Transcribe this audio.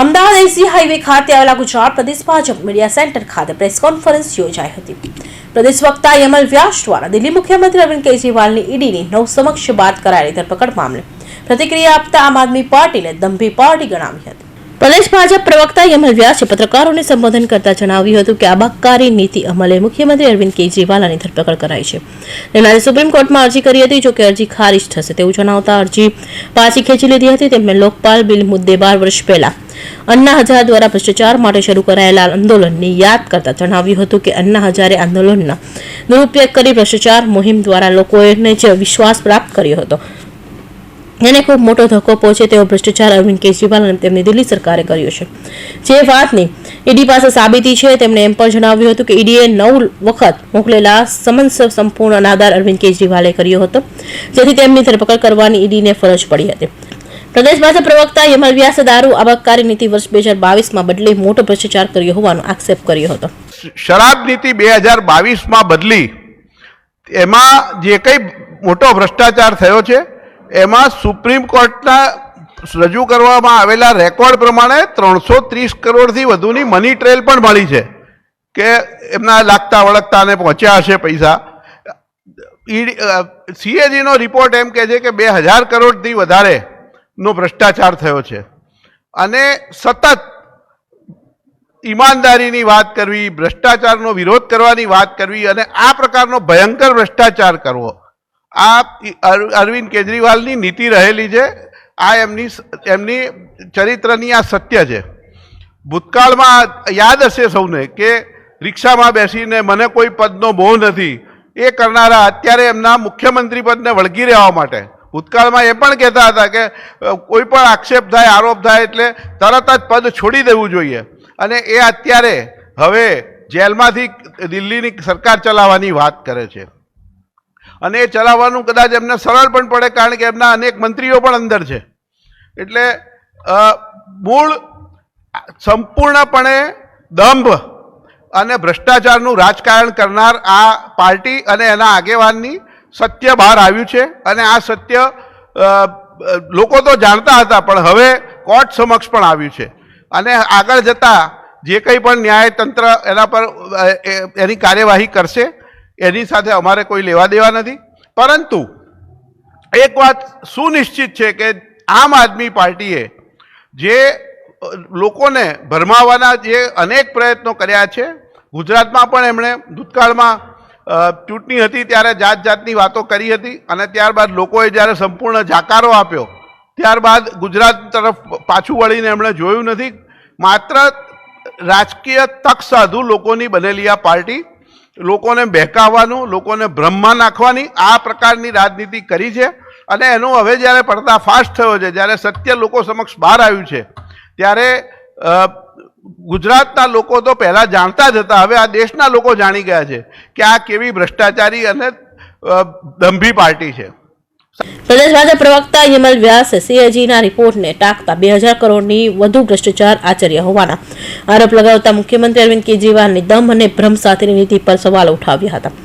અમદાવાદ એસી highway ખાતે આવેલા ગુજરાત પ્રદેશ ભાજપ મીડિયા સેન્ટર ખાતે પ્રેસ કોન્ફરન્સ યોજાઈ હતી. પ્રદેશ વક્તા યમલ વ્યાસ દ્વારા દિલ્હી મુખ્યમંત્રી અરવિંદ કેજરીવાલની ઈડીની નવ સમક્ષ બાદ કરાયેલી ધરપકડ મામલે પ્રતિક્રિયા આપતા આમ આદમી પાર્ટીને દંભી પાર્ટી ગણાવી હતી. પ્રદેશ ભાજપ પ્રવક્તા યમલ વ્યાસે પત્રકારોને સંબોધન કરતા જણાવ્યું હતું કે આબકારી નીતિ અમલે મુખ્યમંત્રી અરવિંદ કેજરીવાલની ધરપકડ કરાઈ છે. તેમણે સુપ્રીમ કોર્ટમાં અરજી કરી હતી, જોકે અરજી ખારિજ થશે તેવું જણાવતા અરજી પાછી ખેંચી લીધી હતી. તેમણે લોકપાલ બિલ મુદ્દે બાર વર્ષ પહેલા અન્ના હજાર દ્વારા ભ્રષ્ટાચાર માટે શરૂ કરાયેલા આંદોલનની યાદ કરતા જણાવ્યું હતું કે અન્ના હજારે આંદોલનના દુરુપયોગ કરી ભ્રષ્ટાચાર મુહિમ દ્વારા લોકોએ જે વિશ્વાસ પ્રાપ્ત કર્યો હતો. એને ખૂબ મોટો ધક્કો પહોંચે તેવો ભ્રષ્ટાચાર અરવિંદ કેજરીવાલ અને તેમની દિલ્હી સરકારે કર્યો છે. જે વાતની ઈડી પાસે સાબિતી છે તેમણે એમ પણ જણાવ્યું હતું કે ઈડીએ નવ વખત મોકલેલા સમન્સ સંપૂર્ણ અનાદાર અરવિંદ કેજરીવાલે કર્યો હતો. જેથી તેમની ધરપકડ કરવાની ઈડીને ફરજ પડી હતી. પ્રદેશ ભાજપ પ્રવક્તા યમલ વ્યાસે દારૂ આબકારી નીતિ વર્ષ બે હજાર બાવીસમાં બદલી મોટો ભ્રષ્ટાચાર કર્યો હોવાનો આક્ષેપ કર્યો હતો. શરાબ નીતિ બે હજાર બાવીસમાં બદલી, એમાં જે કંઈ મોટો ભ્રષ્ટાચાર થયો છે, એમાં સુપ્રીમ કોર્ટના રજૂ કરવામાં આવેલા રેકોર્ડ પ્રમાણે ત્રણસો ત્રીસ કરોડથી વધુની મની ટ્રેલ પણ મળી છે, કે એમના લાગતા વળગતાને પહોંચ્યા હશે પૈસા. સીએજીનો રિપોર્ટ એમ કહે છે કે બે હજાર કરોડથી વધારેનો ભ્રષ્ટાચાર થયો છે. અને સતત ઈમાનદારીની વાત કરવી, ભ્રષ્ટાચારનો વિરોધ કરવાની વાત કરવી અને આ પ્રકારનો ભયંકર ભ્રષ્ટાચાર કરવો. આ અરવિંદ કેજરીવાલની નીતિ રહેલી છે. આ એમની એમની ચરિત્રની આ સત્ય છે. ભૂતકાળમાં યાદ હશે સૌને કે રિક્ષામાં બેસીને મને કોઈ પદનો મોહ નથી. એ કરનારા અત્યારે એમના મુખ્યમંત્રી પદને વળગી રહેવા માટે. ભૂતકાળમાં એ પણ કહેતા હતા કે કોઈ પણ આક્ષેપ થાય, આરોપ થાય એટલે તરત જ પદ છોડી દેવું જોઈએ. અને એ અત્યારે હવે જેલમાંથી દિલ્હીની સરકાર ચલાવવાની વાત કરે છે. અને એ ચલાવવાનું કદાચ એમને સરળ પણ પડે, કારણ કે એમના અનેક મંત્રીઓ પણ અંદર છે. એટલે મૂળ સંપૂર્ણપણે દંભ અને ભ્રષ્ટાચારનું રાજકારણ કરનાર આ પાર્ટી અને એના આગેવાનની સત્ય બહાર આવ્યું છે અને આ સત્ય લોકો તો જાણતા હતા, પણ હવે કોર્ટ સમક્ષ પણ આવ્યું છે. અને આગળ જતાં જે કંઈ પણ ન્યાયતંત્ર એના પર એની કાર્યવાહી કરશે, એની સાથે અમારે કોઈ લેવા દેવા નથી. પરંતુ એક વાત સુનિશ્ચિત છે કે આમ આદમી પાર્ટીએ જે લોકોને ભરમાવવાના જે અનેક પ્રયત્નો કર્યા છે, ગુજરાતમાં પણ એમણે, ભૂતકાળમાં ચૂંટણી હતી ત્યારે જાત જાતની વાતો કરી હતી અને ત્યારબાદ લોકોએ જ્યારે સંપૂર્ણ જાકારો આપ્યો, ત્યારબાદ ગુજરાત તરફ પાછું વળીને એમણે જોયું નથી. માત્ર રાજકીય તક સાધુ લોકોની બનેલી આ પાર્ટી, લોકોને બહેકાવવાનું, લોકોને ભ્રમમાં નાખવાની આ પ્રકારની રાજનીતિ કરી છે અને એનો હવે જ્યારે પર્દાફાશ થયો છે, જ્યારે સત્ય લોકો સમક્ષ બહાર આવ્યું છે, ત્યારે ગુજરાતના લોકો તો પહેલાં જાણતા જ હતા, હવે આ દેશના લોકો જાણી ગયા છે કે આ કેવી ભ્રષ્ટાચારી અને દંભી પાર્ટી છે. પ્રદેશ ભાજપ પ્રવક્તા યમલ વ્યાસે સીએજીના રિપોર્ટને ટાંકતા બે હજાર કરોડની વધુ ભ્રષ્ટાચાર આચર્યા હોવાના આરોપ લગાવતા મુખ્યમંત્રી અરવિંદ કેજરીવાલની દમ અને ભ્રમ સાથેની નીતિ પર સવાલ ઉઠાવ્યા હતા.